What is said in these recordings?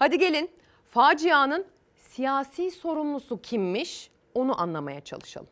Hadi gelin facianın siyasi sorumlusu kimmiş onu anlamaya çalışalım.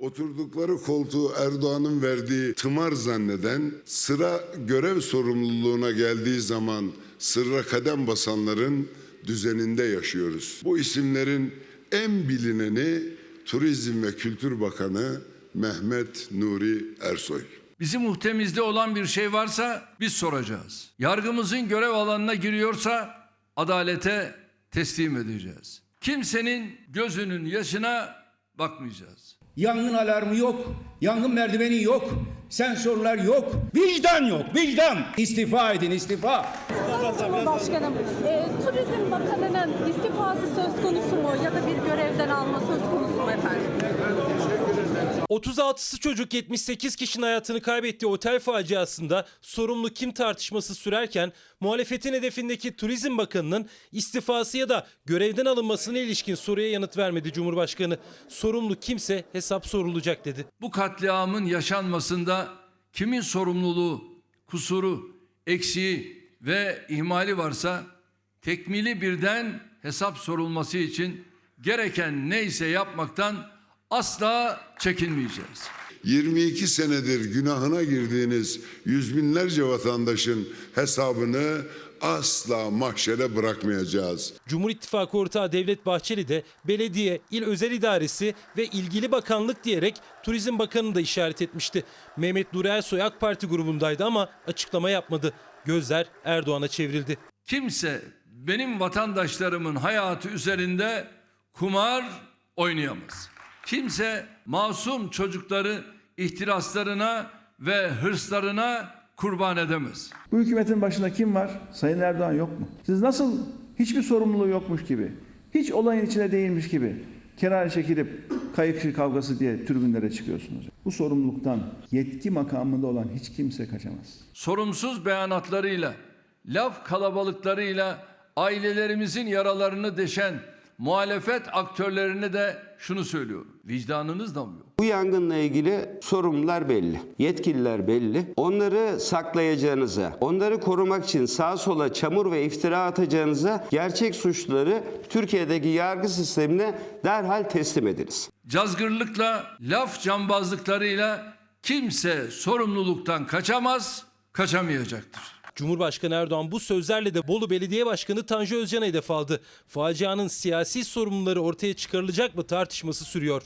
Oturdukları koltuğu Erdoğan'ın verdiği tımar zanneden, sıra görev sorumluluğuna geldiği zaman sırra kadem basanların düzeninde yaşıyoruz. Bu isimlerin en bilineni Turizm ve Kültür Bakanı Mehmet Nuri Ersoy. Bizim muhtemizde olan bir şey varsa biz soracağız. Yargımızın görev alanına giriyorsa adalete teslim edeceğiz. Kimsenin gözünün yaşına bakmayacağız. Yangın alarmı yok, yangın merdiveni yok, sensörler yok, vicdan yok, vicdan. İstifa edin, istifa. Sayın Cumhurbaşkanım, e, Turizm Bakanı'nın istifası söz konusu mu ya da bir görevden alma söz konusu mu efendim? 36'sı çocuk 78 kişinin hayatını kaybettiği otel faciasında sorumlu kim tartışması sürerken muhalefetin hedefindeki Turizm Bakanı'nın istifası ya da görevden alınmasına ilişkin soruya yanıt vermedi Cumhurbaşkanı. Sorumlu kimse hesap sorulacak dedi. Bu katliamın yaşanmasında kimin sorumluluğu, kusuru, eksiği ve ihmali varsa tekmili birden hesap sorulması için gereken neyse yapmaktan asla çekinmeyeceğiz. 22 senedir günahına girdiğiniz yüz binlerce vatandaşın hesabını asla mahşere bırakmayacağız. Cumhur İttifakı ortağı Devlet Bahçeli de belediye, il özel idaresi ve ilgili bakanlık diyerek Turizm Bakanı'nı da işaret etmişti. Mehmet Nuri Ersoy AK Parti grubundaydı ama açıklama yapmadı. Gözler Erdoğan'a çevrildi. Kimse benim vatandaşlarımın hayatı üzerinde kumar oynayamaz. Kimse masum çocukları ihtiraslarına ve hırslarına kurban edemez. Bu hükümetin başında kim var? Sayın Erdoğan yok mu? Siz nasıl hiçbir sorumluluğu yokmuş gibi, hiç olayın içine değilmiş gibi kenara çekilip kayıkçı kavgası diye tribünlere çıkıyorsunuz. Bu sorumluluktan yetki makamında olan hiç kimse kaçamaz. Sorumsuz beyanatlarıyla, laf kalabalıklarıyla ailelerimizin yaralarını deşen muhalefet aktörlerine de şunu söylüyorum. Vicdanınız da mı yok? Bu yangınla ilgili sorumlular belli, yetkililer belli. Onları saklayacağınıza, onları korumak için sağa sola çamur ve iftira atacağınıza gerçek suçluları Türkiye'deki yargı sistemine derhal teslim ediniz. Cazgırlıkla, laf cambazlıklarıyla kimse sorumluluktan kaçamaz, kaçamayacaktır. Cumhurbaşkanı Erdoğan bu sözlerle de Bolu Belediye Başkanı Tanju Özcan'a hedef aldı. Facianın siyasi sorumluları ortaya çıkarılacak mı tartışması sürüyor.